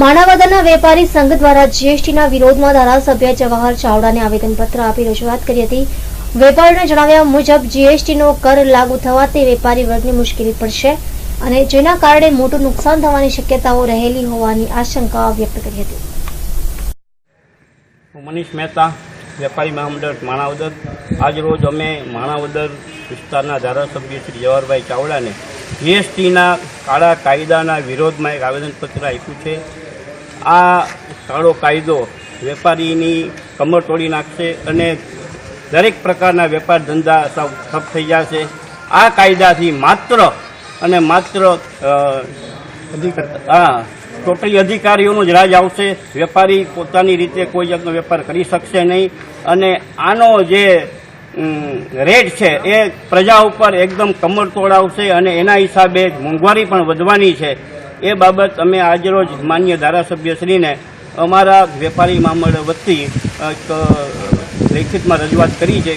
માણાવદરના વેપારી સંઘ દ્વારા જીએસટીના વિરોધમાં ધારાસભ્ય જવાહર ચાવડાને આવેદનપત્ર આપી રજૂઆત કરી હતી. વેપારીઓને જણાવ્યા મુજબ, જીએસટીનો કર લાગુ થવાથી વેપારી વર્ગને મુશ્કેલી પડશે અને જેના કારણે મોટું નુકસાન થવાની શક્યતાઓ રહેલી હોવાની આશંકા વ્યક્ત કરી હતી. મનીષ મહેતા, વેપારી મહામંડળ માણાવદર. આજરોજ અમે માણાવદર વિસ્તારના ધારાસભ્ય શ્રી જવાહરભાઈ ચાવડાને જીએસટીના કાળા કાયદાના વિરોધમાં એક આવેદનપત્ર આપ્યું છે. આ કાળો કાયદો વેપારીની કમર તોડી નાખશે અને દરેક પ્રકારના વેપાર ધંધા સાવ ઠપ થઈ જશે. આ કાયદાથી માત્ર અને માત્ર હા, ટોટલી અધિકારીઓનો જ રાજ આવશે. વેપારી પોતાની રીતે કોઈ જાતનો વેપાર કરી શકશે નહીં. અને આનો જે રેટ છે. એ પ્રજા ઉપર એકદમ કમર તોડાવશે અને એના હિસાબે મોંઘવારી પણ વધવાની છે. એ બાબત અમે આજરોજ માન્ય ધારાસભ્યશ્રીને અમારા વેપારી મામળ વતી લેખિતમાં રજૂઆત કરી છે.